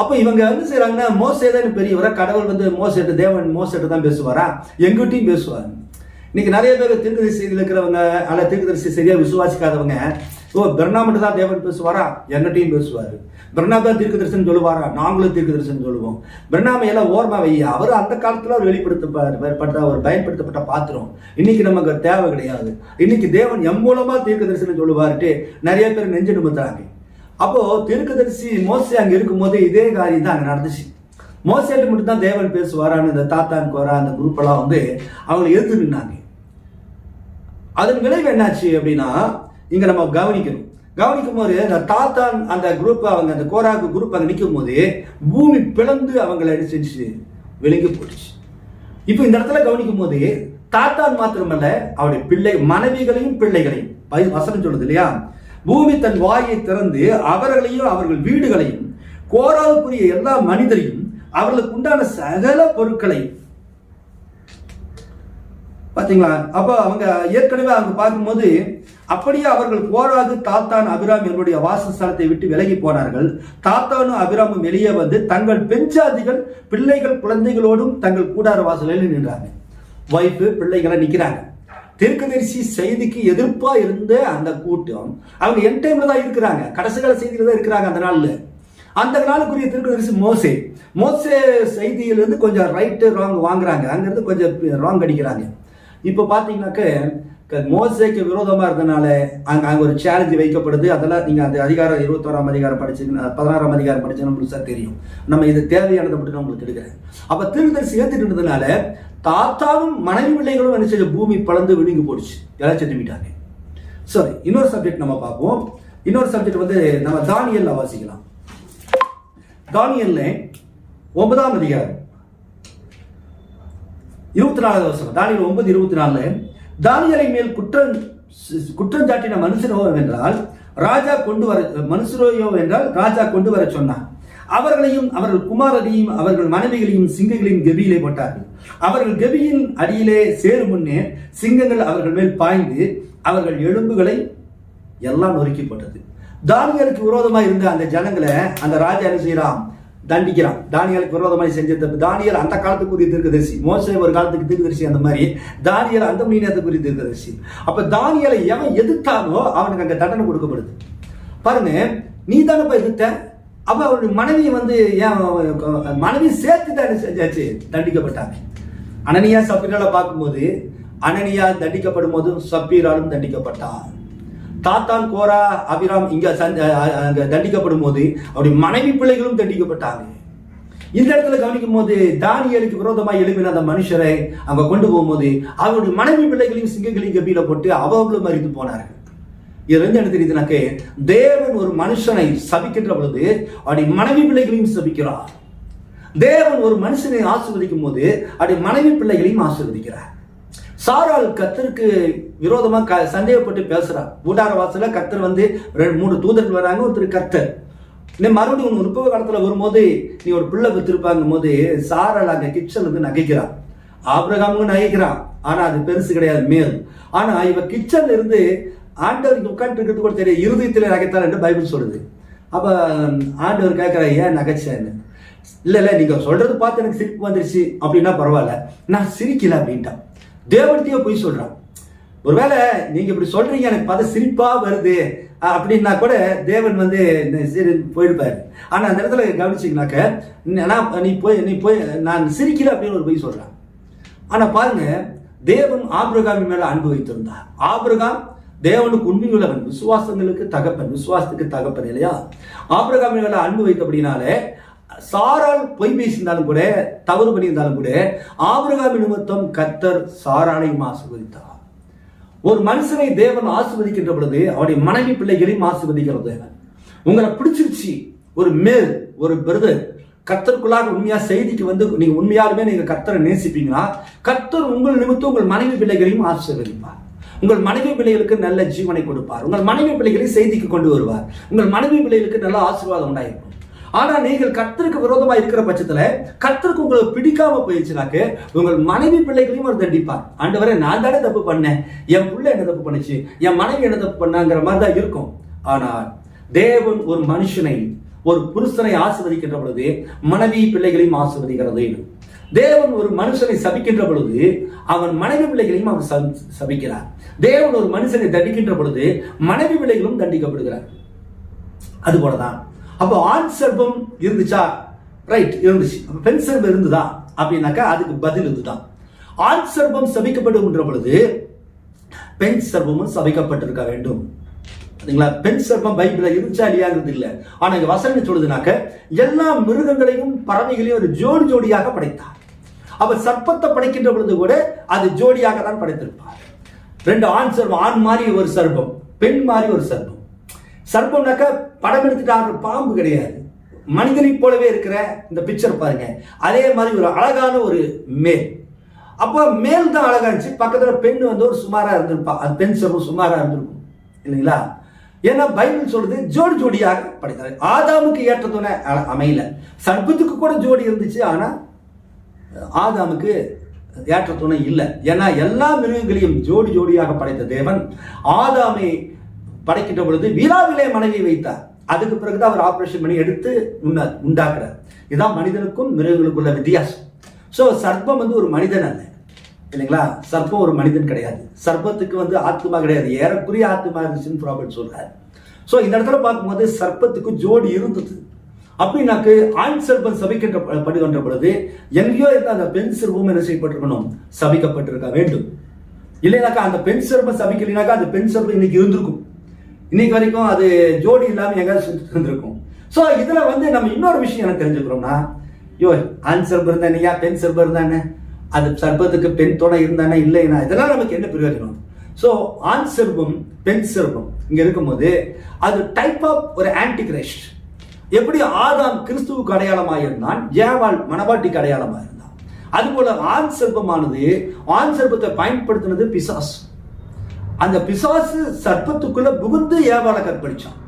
அப்போ இவங்க வந்து செய்கிறாங்கன்னா மோசை தான் பெரியவரா? கடவுள் வந்து மோசட்டு தேவன் மோசட்டு தான் பேசுவாரா? எங்கிட்டையும் பேசுவார். இன்னைக்கு நிறைய பேர் தீர்க்கதரிசியில் இருக்கிறவங்க அல்ல தீர்க்கதரிசி சரியாக விசுவாசிக்காதவங்க ஓ மட்டும் தான் தேவன் பேசுவாரா? என்னட்டையும் பேசுவார். பிரண்ணா தான் தீர்க்க தரிசனம் சொல்லுவாரா? நாங்களும் தீர்க்க தரிசனம் சொல்லுவோம். பெர்னாமை எல்லாம் ஓரமா வைய அவர் அந்த காலத்தில் அவர் வெளிப்படுத்தப்பட்ட அவர் பயன்படுத்தப்பட்ட பாத்திரம். இன்னைக்கு நமக்கு தேவை கிடையாது. இன்னைக்கு தேவன் எம் மூலமா தீர்க்க தரிசனம் சொல்லுவாருட்டு நிறைய பேர் நெஞ்சு நிமித்துறாங்க அப்போ தீர்க்கதரிசி மோசி அங்கே இருக்கும்போது இதே காரியம் தான் அங்கே நடந்துச்சு. மோசேட்டு மட்டும் தான் தேவன் பேசுவாரான்னு இந்த தாத்தான் கோரா அந்த குரூப் எல்லாம் வந்து அவங்களை எதிர்த்து நின்னாங்க. அதன் விளைவு என்னாச்சு அப்படின்னா இங்க நம்ம கவனிக்கணும். கவனிக்கும் போது அந்த தாத்தான் அந்த குரூப் அவங்க அந்த கோராக்கு குரூப் அங்கே நிற்கும் போது பூமி பிளந்து அவங்களை என்ன செஞ்சு விலங்கி போட்டுச்சு. இப்போ இந்த இடத்துல கவனிக்கும் போது தாத்தான் மாத்திரமல்ல அவருடைய பிள்ளை மனைவிகளையும் பிள்ளைகளையும் வசனம் சொல்லுது இல்லையா? பூமி தன் வாயை திறந்து அவர்களையும் அவர்கள் வீடுகளையும் கோராவுக்குரிய எல்லா மனிதரையும் அவர்களுக்கு உண்டான சகல பொருட்களையும். பார்த்தீங்களா அப்போ அவங்க ஏற்கனவே அவங்க பார்க்கும்போது அப்படியே அவர்கள் போராது தாத்தான் அபிராம் என்னுடைய வாசஸ்தலத்தை விட்டு விலகி போனார்கள். தாத்தானும் அபிராமும் வெளியே வந்து தங்கள் பெஞ்சாதிகள் பிள்ளைகள் குழந்தைகளோடும் தங்கள் கூடார வாசலில் நின்றாங்க வைப்பு பிள்ளைகளை நிற்கிறாங்க தீர்க்கதரிசி செய்திக்கு எதிர்ப்பா இருந்த அந்த கூட்டம் அவங்க என் டைம்ல தான் இருக்கிறாங்க. கடைசி கால செய்தியில தான் இருக்கிறாங்க அந்த நாள்ல. அந்த நாளுக்குரிய திருக்குதரிசி மோசே. மோசே செய்தியிலிருந்து கொஞ்சம் ரைட்டு ராங் வாங்குறாங்க. அங்கிருந்து கொஞ்சம் ராங் அடிக்கிறாங்க. இப்போ பார்த்தீங்கன்னாக்க மோசேக்கு விரோதமாக இருந்தனால அங்கே அங்கே ஒரு சேலஞ்சு வைக்கப்படுது. அதெல்லாம் நீங்கள் அந்த அதிகாரம் இருபத்தோராம் அதிகாரம் படிச்சீங்கன்னா பதினாறாம் அதிகாரம் படிச்சீங்கன்னா உங்களுக்கு தெரியும். நம்ம இது தேவையானதை மட்டும் நான் உங்களுக்கு எடுக்கிறேன். அப்போ தீர்க்கதரிசி ஏற்றுட்டு இருந்ததுனால தாத்தாவும் மனைவி பிள்ளைகளும் என்ன செய்ய பூமி பழந்து விழுங்கி போடுச்சு எல்லாம் செத்து விட்டாங்க சரி இன்னொரு சப்ஜெக்ட் நம்ம பார்ப்போம். இன்னொரு சப்ஜெக்ட் வந்து நம்ம தானியல்ல வாசிக்கலாம். தானியல்ல ஒன்பதாம் அதிகாரம். இருபத்தி நாலாவது வருஷம் தானியல் ஒன்பது இருபத்தி நாலுல தானியலை மேல் குற்றம் குற்றஞ்சாட்டின மனுஷரோ என்றால் ராஜா கொண்டு வர மனுஷரோயோ என்றால் ராஜா கொண்டு வர சொன்னான் அவர்களையும் அவர்கள் குமாரரையும் அவர்கள் மனைவிகளையும் சிங்கங்களையும் கெபியிலே போட்டார்கள். அவர்கள் கெபியின் அடியிலே சேரும் முன்னே சிங்கங்கள் அவர்கள் மேல் பாய்ந்து அவர்கள் எலும்புகளை எல்லாம் நொறுக்கி போட்டது. தானியலுக்கு விரோதமாக இருந்த அந்த ஜனங்களை அந்த ராஜா என்ன செய்யறான் தண்டிக்கிறான். தானியலுக்கு விரோதமாக செஞ்ச தப்பு. தானியல் அந்த காலத்துக்குரிய தீர்க்கதரிசி. மோசே ஒரு காலத்துக்கு தீர்க்கதரிசி அந்த மாதிரி. தானியல் அந்த மணி நேரத்துக்குரிய தீர்க்கதரிசி. அப்போ தானியலை எவன் எதிர்த்தானோ அவனுக்கு அங்கே தண்டனை கொடுக்கப்படுது. பாருங்க நீ தானப்பா எதிர்த்த? அப்போ அவருடைய மனைவியை வந்து ஏன் மனைவி சேர்த்து தான் செஞ்சாச்சு? தண்டிக்கப்பட்டாங்க. அனனியா சப்பீரால பார்க்கும்போது அனனியா தண்டிக்கப்படும் போது சப்பீராலும் தண்டிக்கப்பட்டான். தாத்தான் கோரா அபிராம் இங்க தண்டிக்கப்படும் போது அவருடைய மனைவி பிள்ளைகளும் தண்டிக்கப்பட்டாங்க. இந்த இடத்துல கவனிக்கும் போது தானியலுக்கு விரோதமாக எழுப்பின அந்த மனுஷரை அங்க கொண்டு போகும்போது அவருடைய மனைவி பிள்ளைகளையும் சிங்கங்களையும் கபியில போட்டு அவர்களும் மறித்து போனார்கள். இது வந்து என்ன தெரியுதுனாக்க தேவன் ஒரு மனுஷனை சபிக்கின்ற பொழுது அவருடைய மனைவி பிள்ளைகளையும் சபிக்கிறார். தேவன் ஒரு மனுஷனை ஆசிர்வதிக்கும் போது அவருடைய மனைவி பிள்ளைகளையும் ஆசீர்வதிக்கிறார். சாரால் கத்தருக்கு விரோதமாக க சந்தேகப்பட்டு பேசுகிறான் கூடார வாசலில் கத்தர் வந்து ரெண்டு மூணு தூதர்கள் வராங்க ஒருத்தர் கத்தர் நீ மறுபடியும் உன் உற்பவ காலத்தில் வரும்போது நீ ஒரு பிள்ளை பெற்றிருப்பாங்கும் போது சாரால் அங்கே கிச்சன் வந்து நகைக்கிறான். ஆபிரகாமும் நகைக்கிறான். ஆனால் அது பெருசு கிடையாது மேல். ஆனால் இவ கிச்சன்ல இருந்து ஆண்டவருக்கு உட்காந்து இருக்கிறது கூட தெரியும் இருதயத்தில் நகைத்தார் என்று பைபிள் சொல்லுது. அப்போ ஆண்டவர் கேட்குற ஏன் நகைச்சேன்னு? இல்லை இல்லை நீங்கள் சொல்கிறது பார்த்து எனக்கு சிரிப்பு வந்துருச்சு. அப்படின்னா பரவாயில்ல. நான் சிரிக்கல அப்படின்ட்டான். தேவன்கிட்டயே போய் சொல்றான். ஒருவேளை நீங்க இப்படி சொல்றீங்க எனக்கு பார்த்து சிரிப்பா வருது அப்படின்னா கூட தேவன் வந்து சரி போயிருப்பாரு. ஆனா அந்த இடத்துல கவனிச்சிங்கனாக்க நான் நீ போய் நீ போய் நான் சிரிக்கிற அப்படின்னு ஒரு போய் சொல்றான். ஆனா பாருங்க தேவன் ஆபிரகாமின் மேல அன்பு வைத்திருந்தார். ஆபிரகாம் தேவனுக்கு உண்மையுள்ளவன் விசுவாசங்களுக்கு தகப்பன் விசுவாசத்துக்கு தகப்பன் இல்லையா? ஆபிரகாமின் மேல அன்பு வைத்தபடினாலே சாரால் பொய் பேசியிருந்தாலும் கூட தவறு பண்ணியிருந்தாலும் கூட ஆபிரகாமின் நிமித்தம் கத்தர் சாரானையும் ஆசிர்வதித்தார். ஒரு மனுஷனை தேவன் ஆசிர்வதிக்கின்ற பொழுது அவருடைய மனைவி பிள்ளைகளையும் ஆசிர்வதிக்கிறது. தேவன் உங்களை பிடிச்சிருச்சு ஒரு மேல் ஒரு பிரதர் கத்தருக்குள்ளாக உண்மையா செய்திக்கு வந்து நீங்க உண்மையாலுமே நீங்க கத்தரை நேசிப்பீங்கன்னா கத்தர் உங்கள் நிமித்தம் உங்கள் மனைவி பிள்ளைகளையும் ஆசீர்வதிப்பார். உங்கள் மனைவி பிள்ளைகளுக்கு நல்ல ஜீவனை கொடுப்பார். உங்கள் மனைவி பிள்ளைகளை செய்திக்கு கொண்டு வருவார். உங்கள் மனைவி பிள்ளைகளுக்கு நல்ல ஆசீர்வாதம் உண்டாயிருக்கும். ஆனா நீங்கள் கத்தருக்கு விரோதமா இருக்கிற பட்சத்துல கர்த்தருக்கு உங்களுக்கு பிடிக்காம போயிடுச்சுனாக்க உங்கள் மனைவி பிள்ளைகளையும் அவர் தண்டிப்பார். ஆண்டவரே நான் தானே தப்பு பண்ணேன். என் பிள்ளை என்ன தப்பு பண்ணுச்சு? என் மனைவி என்ன தப்பு பண்ணாங்கிற மாதிரி தான் இருக்கும். ஆனால் தேவன் ஒரு மனுஷனை ஒரு புருஷனை ஆசிர்வதிக்கின்ற பொழுது மனைவி பிள்ளைகளையும் ஆசிர்வதிக்கிறது. தேவன் ஒரு மனுஷனை சபிக்கின்ற பொழுது அவன் மனைவி பிள்ளைகளையும் அவன் சபி- சபிக்கிறார். தேவன் ஒரு மனுஷனை தண்டிக்கின்ற பொழுது மனைவி பிள்ளைகளும் தண்டிக்கப்படுகிறார். அது போலதான் அப்போ ஆண் சர்ப்பம் இருந்துச்சா? ரைட் இருந்துச்சு. அப்போ பெண் சர்ப்பம் இருந்துதா? அப்படின்னாக்கா அதுக்கு பதில் இதுதான் ஆண் சர்ப்பம் சபிக்கப்படுகின்ற பொழுது பெண் சர்ப்பமும் சபிக்கப்பட்டிருக்க வேண்டும். சரிங்களா? பெண் சர்ப்பம் பைபிள இருந்துச்சா இல்லையாங்கிறது இல்லை. ஆனா இங்க வசனம் சொல்லுதுனாக்க எல்லா மிருகங்களையும் பறவைகளையும் ஒரு ஜோடி ஜோடியாக படைத்தார். அவர் சர்ப்பத்தை படைக்கின்ற பொழுது கூட அது ஜோடியாக தான் படைத்திருப்பார். ரெண்டு ஆண் சர்ப்பம் ஆண் மாதிரி ஒரு சர்வம் பெண் மாதிரி ஒரு சர்வம் சர்ப்பம்னாக்க படம் எடுத்துட்டு ஆடுற பாம்பு கிடையாது. மனிதனைப் போலவே இருக்கிற இந்த பிக்சர் பாருங்க. அதே மாதிரி ஒரு அழகான ஒரு மேல். அப்போ மேல் தான் அழகா இருந்துச்சு. பக்கத்தில் பெண் வந்து ஒரு சுமாராக இருந்திருப்பா. அது பெண் சர்வம் சுமாராக இருந்திருக்கும். இல்லைங்களா? ஏன்னா பைபிள் சொல்றது ஜோடி ஜோடியாக படைத்தார். ஆதாமுக்கு ஏற்ற துணை அமையல. சர்ப்பத்துக்கு கூட ஜோடி இருந்துச்சு ஆனால் ஆதாமுக்கு ஏற்ற துணை இல்லை. ஏன்னா எல்லா மிருகங்களையும் ஜோடி ஜோடியாக படைத்த தேவன் ஆதாமை படைக்கின்ற பொழுது வீராவிலே மனைவி வைத்தார். அதுக்கு பிறகுதான் அவர் ஆபரேஷன் பண்ணி எடுத்து உண்ண உண்டாக்குறார். இதுதான் மனிதனுக்கும் மிருகங்களுக்குள்ள வித்தியாசம். ஸோ சர்ப்பம் வந்து ஒரு மனிதன் அல்ல. இல்லைங்களா? சர்ப்பம் ஒரு மனிதன் கிடையாது. சர்ப்பத்துக்கு வந்து ஆத்மா கிடையாது. ஏறக்குரிய ஆத்மா இருந்துச்சுன்னு ப்ராபர்ட் சொல்றாரு. ஸோ இந்த இடத்துல பார்க்கும்போது சர்ப்பத்துக்கு ஜோடி இருந்தது. அப்படின்னாக்கு ஆண் சர்ப்பம் சபிக்கின்ற படுகின்ற பொழுது எங்கேயோ இருந்த அந்த பெண் சர்ப்பம் என்ன செய்யப்பட்டிருக்கணும்? சபிக்கப்பட்டிருக்க வேண்டும். இல்லைனாக்கா அந்த பெண் சர்ப்பம் சபிக்கலைனாக்கா அந்த பெண் சர்ப்பம் இன்னைக்கு இருந்திருக்கும். இன்னைக்கு வரைக்கும் அது ஜோடி இல்லாமல் எங்கேயாவது சுத்திட்டு இருந்திருக்கும். ஸோ இதில் வந்து நம்ம இன்னொரு விஷயம் என்ன தெரிஞ்சுக்கிறோம்னா ஐயோ ஆண் சர்ப்பம் இருந்தா ஏன் பெண் சர்ப்பம் இருந்தானே அது சர்ப்பத்துக்கு பெண் துணை இருந்தானே இல்லைன்னா இதெல்லாம் நமக்கு என்ன பிரயோஜனம்? ஸோ ஆண் சர்ப்பம் பெண் சர்ப்பம் இங்கே இருக்கும்போது அது டைப் ஆஃப் ஒரு ஆன்டி கிரைஸ்ட் எப்படி ஆதாம் கிறிஸ்துவுக்கு அடையாளமாக இருந்தான் ஏவாள் மணவாட்டிக்கு அடையாளமாக இருந்தான் அதுபோல ஆண் சிற்பமானது ஆண் சர்ப்பத்தை பயன்படுத்தினது பிசாஸ் அந்த பிசாசு சர்ப்பத்துக்குள்ள புகுந்து ஏவாளை கற்பழிச்சான்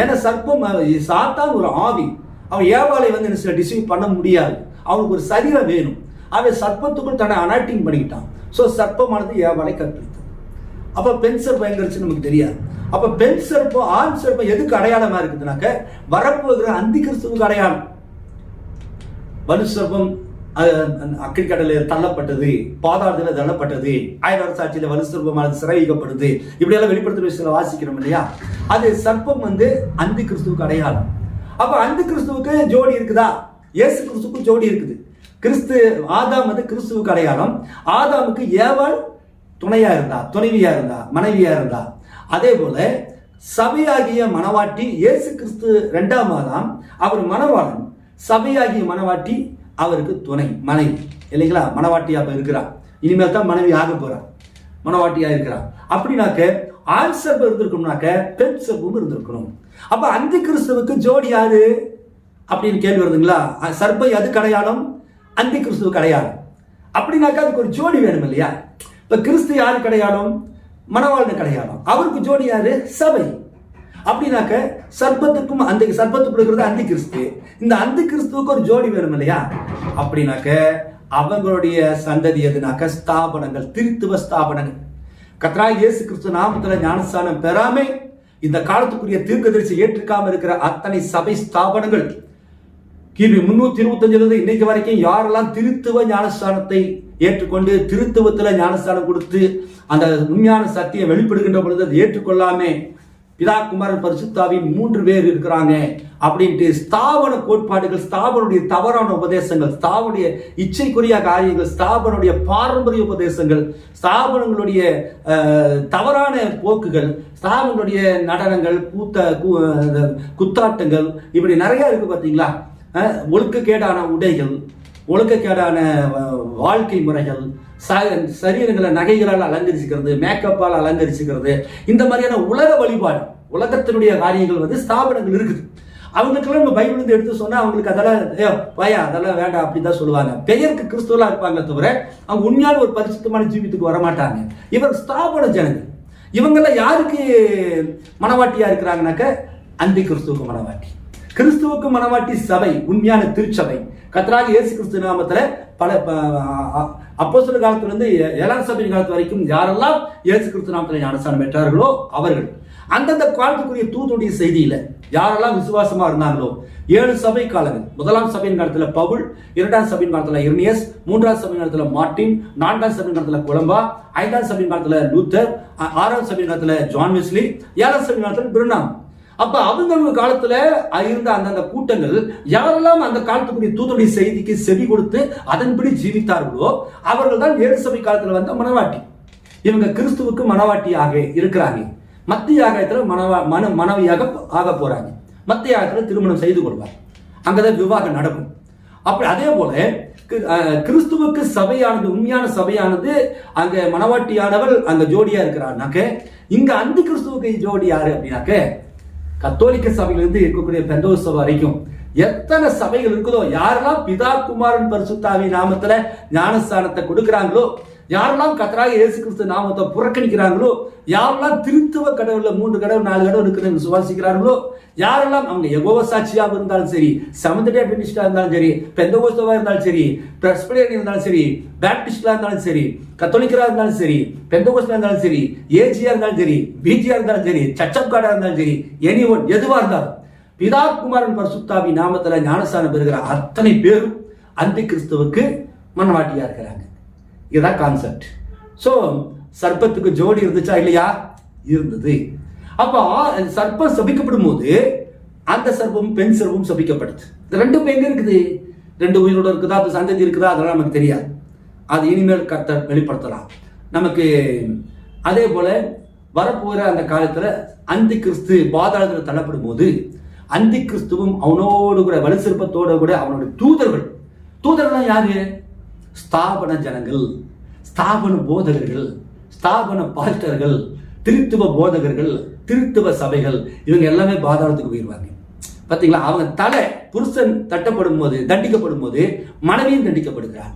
ஏன்னா சர்ப்பம் சாத்தான் ஒரு ஆவி. அவன் ஏவாளை வந்து என்ன சில டிசைவ் பண்ண முடியாது. அவனுக்கு ஒரு சரீரம் வேணும். அவன் சர்ப்பத்துக்குள் தன்னை அனாட்டிங் பண்ணிக்கிட்டான். ஸோ சர்ப்பமானது ஏவாளை கற்பழித்தது அப்போ பெண் சர்ப்பம் எங்கிருச்சு நமக்கு தெரியாது. அப்போ பெண் சர்ப்பம் ஆண் சர்ப்பம் எதுக்கு அடையாளமாக இருக்குதுனாக்க வரப்போகிற அந்தி கிறிஸ்துவுக்கு அடையாளம். வலு சர்ப்பம் அக்கடிக்கடலில் தள்ளப்பட்டது பாதாளத்தில் தள்ளப்பட்டது ஆயிரம் ஆட்சியில் வலு சர்ப்பமானது சிறை வைக்கப்படுது இப்படியெல்லாம் வெளிப்படுத்துற வாசிக்கிறோம் இல்லையா? அது சர்ப்பம் வந்து அந்தி கிறிஸ்துவுக்கு அடையாளம். அப்போ அந்தி கிறிஸ்துவுக்கு ஜோடி இருக்குதா? இயேசு கிறிஸ்துவுக்கு ஜோடி இருக்குது. கிறிஸ்து ஆதாம் வந்து கிறிஸ்துவுக்கு அடையாளம். ஆதாமுக்கு ஏவாள் துணையா இருந்தா துணைவியா இருந்தா மனைவியா இருந்தா. அதே போல சபையாகிய மணவாட்டி இயேசு கிறிஸ்து ரெண்டாம் மாதம் அவர் மணவாளன் சபையாகிய மணவாட்டி அவருக்கு துணை மனைவி. இல்லைங்களா? மணவாட்டியா இருக்கிறா இனிமேல் தான் மனைவி ஆக போறா. மணவாட்டியா இருக்கிறா. அப்படின்னாக்க ஆண் சர்ப்பம் இருந்திருக்கணும்னாக்க பெண் சர்ப்பம் இருந்திருக்கணும். அப்ப அந்த கிறிஸ்துவுக்கு ஜோடி யாரு? அப்படின்னு கேள்வி வருதுங்களா? சர்பை சர்ப்பம் எதுக்கு அந்த கிறிஸ்துவ கிறிஸ்துவுக்கு அப்படின்னாக்கா அதுக்கு ஒரு ஜோடி வேணும் இல்லையா? இப்ப கிறிஸ்து யார் கடையாளம்? மணவாளனுக்கு கடையாளம். அவருக்கு ஜோடி யாரு? சபை. அப்படின்னாக்க சர்பத்துக்கும் அந்த சர்பத்துக்கு இருக்கிறது அந்தி கிறிஸ்து. இந்த அந்தி கிறிஸ்துவுக்கு ஒரு ஜோடி வேணும் இல்லையா? அப்படின்னாக்க அவங்களுடைய சந்ததி எதுனாக்க ஸ்தாபனங்கள் திருத்துவ ஸ்தாபனங்கள். கத்ரா இயேசு கிறிஸ்து நாமத்துல ஞானஸ்தானம் பெறாமை இந்த காலத்துக்குரிய தீர்க்கதரிசி ஏற்றுக்காம இருக்கிற அத்தனை சபை ஸ்தாபனங்கள். கிபி முன்னூத்தி இருபத்தஞ்சிலிருந்து இன்னைக்கு வரைக்கும் யாரெல்லாம் திருத்துவ ஞானஸ்தானத்தை ஏற்றுக்கொண்டு திருத்துவத்துல ஞானஸ்தானம் கொடுத்து அந்த உண்மையான சத்தியம் வெளிப்படுகின்ற பொழுது அதை ஏற்றுக்கொள்ளாம பிதா குமாரன் பரிசுத்தாவின் மூன்று பேர் இருக்கிறாங்க அப்படின்ட்டு ஸ்தாபன கோட்பாடுகள் ஸ்தாபனுடைய தவறான உபதேசங்கள் ஸ்தாபனுடைய இச்சைக்குரிய காரியங்கள் ஸ்தாபனுடைய பாரம்பரிய உபதேசங்கள் ஸ்தாபனங்களுடைய தவறான போக்குகள் ஸ்தாபனுடைய நடனங்கள் கூத்த கூ- குத்தாட்டங்கள் இப்படி நிறைய இருக்கு பார்த்தீங்களா அஹ், ஒழுக்கக்கேடான உடைகள் ஒழுக்கக்கேடான வாழ்க்கை முறைகள் ச- சரீரங்களை நகைகளால் அலங்கரிச்சுக்கிறது மேக்கப்பால் அலங்கரிச்சுக்கிறது இந்த மாதிரியான உலக வழிபாடு உலகத்தினுடைய காரியங்கள் வந்து ஸ்தாபனங்கள் இருக்குது. அவங்களுக்கெல்லாம் நம்ம பைபிள் வந்து எடுத்து சொன்னால் அவங்களுக்கு அதெல்லாம் ஏ பயா அதெல்லாம் வேண்டாம் அப்படின்னு தான் சொல்லுவாங்க. பெயருக்கு கிறிஸ்துவலாக இருப்பாங்க தவிர அவங்க உண்மையான ஒரு பரிசுத்தமான ஜீவித்துக்கு வர மாட்டாங்க இவர் ஸ்தாபன ஜனங்கள். இவங்கெல்லாம் யாருக்கு மனவாட்டியா இருக்கிறாங்கனாக்க அந்தி கிறிஸ்துவுக்கு மனவாட்டி. கிறிஸ்துவுக்கு மனவாட்டி சபை உண்மையான திருச்சபை. கத்தராக இயேசு கிறிஸ்து நாமத்தில் பல அப்போ சில காலத்திலிருந்து ஏழாம் சபை காலத்து வரைக்கும் யாரெல்லாம் இயேசு கிறிஸ்து நாமத்தில் ஞானஸ்தானம் பெற்றார்களோ அவர்கள். அந்தந்த காலத்துக்குரிய தூதுடைய செய்தியில யாரெல்லாம் விசுவாசமா இருந்தாங்களோ ஏழு சபை காலங்கள். முதலாம் சபையின் காலத்துல பவுல் இரண்டாம் சபையின் காலத்துல இர்னியஸ் மூன்றாம் சபையின் காலத்துல மார்ட்டின் நான்காம் சபையின் காலத்துல கொலம்பா ஐந்தாம் சபையின் காலத்துல லூத்தர் ஆறாம் சபையின் காலத்துல ஜான் வெஸ்லி ஏழாம் சபையின் காலத்துல பிரினாம். அப்ப அவங்க காலத்துல இருந்த அந்தந்த கூட்டங்கள் யாரெல்லாம் அந்த காலத்துக்குரிய தூதனுடைய செய்திக்கு செவி கொடுத்து அதன்படி ஜீவித்தார்களோ அவர்கள் தான் ஏழு சபை காலத்துல வந்த மனவாட்டி. இவங்க கிறிஸ்துவுக்கு மனவாட்டியாக இருக்கிறாங்க. மத்திய ஆகாயத்துல மனவா மன மனைவியாக ஆக போறாங்க. மத்திய ஆகாயத்துல திருமணம் செய்து கொள்வார். அங்கதான் விவாகம் நடக்கும். அப்படி அதே போல கி- கிறிஸ்துவுக்கு சபையானது உண்மையான சபையானது அங்க மனவாட்டியானவர் அங்க ஜோடியா இருக்கிறாருனாக்க இங்க அந்த கிறிஸ்துவுக்கு ஜோடி யாரு அப்படின்னாக்க கத்தோலிக்க சபையிலிருந்து இருக்கக்கூடிய பெந்தோஸ் சபை வரைக்கும் எத்தனை சபைகள் இருக்குதோ யாரெல்லாம் பிதா குமாரன் பரிசுத்தாவி நாமத்துல ஞானஸ்தானத்தை கொடுக்குறாங்களோ யாரெல்லாம் கத்தராக இயேசு கிறிஸ்து நாமத்தை புறக்கணிக்கிறாங்களோ யாரெல்லாம் திருத்துவ கடவுளில் மூன்று கடவுள் நாலு கடவுள் இருக்குதுன்னு விசுவாசிக்கிறார்களோ யாரெல்லாம் அவங்க எகோவ சாட்சியாக இருந்தாலும் சரி சமந்தடி அட்வென்டிஸ்டா இருந்தாலும் சரி பெந்தகோஸ்தவா இருந்தாலும் சரி பிரஸ்பரேன் இருந்தாலும் சரி பேப்டிஸ்டாக இருந்தாலும் சரி கத்தோலிக்கரா இருந்தாலும் சரி பெந்தகோஸ்தா இருந்தாலும் சரி ஏஜியா இருந்தாலும் சரி பிஜியா இருந்தாலும் சரி சச்சப்காடா இருந்தாலும் சரி எனி ஒன் எதுவாக இருந்தாலும் பிதா குமாரன் பரிசுத்தாவி நாமத்துல ஞானஸ்தானம் பெறுகிற அத்தனை பேரும் அந்தி கிறிஸ்துவுக்கு மனவாட்டியா இருக்கிறார் இதுதான் கான்செப்ட் ஸோ சர்ப்பத்துக்கு ஜோடி இருந்துச்சா இல்லையா? இருந்தது. அப்போ சர்ப்பம் சபிக்கப்படும் போது அந்த சர்ப்பம் பெண் சர்ப்பம் சபிக்கப்படுது. ரெண்டும் எங்க இருக்குது? ரெண்டு உயிரோட இருக்குதா? அது சந்ததி இருக்குதா? அதெல்லாம் நமக்கு தெரியாது. அது இனிமேல் கர்த்தர் வெளிப்படுத்தலாம். நமக்கு அதே போல வரப்போகிற அந்த காலத்தில் அந்தி கிறிஸ்து பாதாளத்தில் தள்ளப்படும் போது அந்தி கிறிஸ்துவும் அவனோடு கூட வலு சிற்பத்தோடு கூட அவனுடைய தூதர்கள். தூதர்கள்லாம் யாரு? ஸ்தாபன ஜனங்கள். ஸ்தாபன போதகர்கள் ஸ்தாபன பாஸ்டர்கள் திருத்துவ போதகர்கள் திருத்துவ சபைகள் இவங்க எல்லாமே பாதாளத்துக்கு போயிடுவாங்க பார்த்தீங்களா அவங்க தலை புருஷன் தட்டப்படும் போது தண்டிக்கப்படும் போது மனைவியும் தண்டிக்கப்படுகிறார்.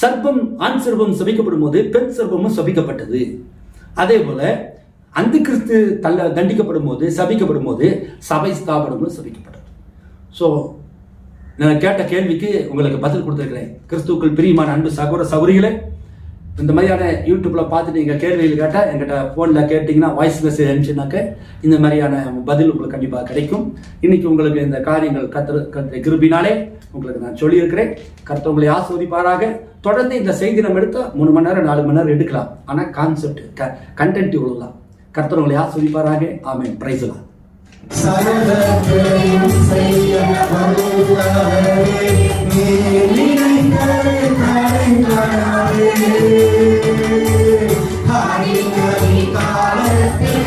சர்ப்பம் ஆண் சர்ப்பம் சபிக்கப்படும் போது பெண் சர்ப்பமும் சபிக்கப்பட்டது அதே போல அந்த கிறிஸ்து தள்ள தண்டிக்கப்படும் போது சபிக்கப்படும் போது சபை ஸ்தாபனமும் சபிக்கப்பட்டது ஸோ நான் கேட்ட கேள்விக்கு உங்களுக்கு பதில் கொடுத்துருக்கிறேன். கிறிஸ்துவுக்குள் பிரியமான அன்பு சகோதர சௌரிகளை இந்த மாதிரியான யூடியூப்ல பார்த்து நீங்கள் கேள்விகள் கேட்டால் என்கிட்ட ஃபோனில் கேட்டிங்கன்னா வாய்ஸ் மெசேஜ் அனுப்பிச்சுனாக்க இந்த மாதிரியான பதில் உங்களுக்கு கண்டிப்பாக கிடைக்கும். இன்னைக்கு உங்களுக்கு இந்த காரியங்கள் கத்திர கத்திர கிருபினாலே உங்களுக்கு நான் சொல்லியிருக்கிறேன். கர்த்தர் உங்களை ஆஸ்வதிப்பாராக. தொடர்ந்து இந்த செய்தி நம்ம எடுத்தால் மூணு மணி நேரம் நாலு மணி நேரம் எடுக்கலாம். ஆனால் கான்செப்ட் க கண்டென்ட் இவ்வளோ தான் கர்த்தர் உங்களை ஆஸ்வதிப்பாராக. ஆமேன். பிரைஸ்லாம் சகலத்தையும் செய்ய வல்லவரே, நீர் நினைத்ததை கரைந்தவரே. ஹரிஹரி காலத்திலே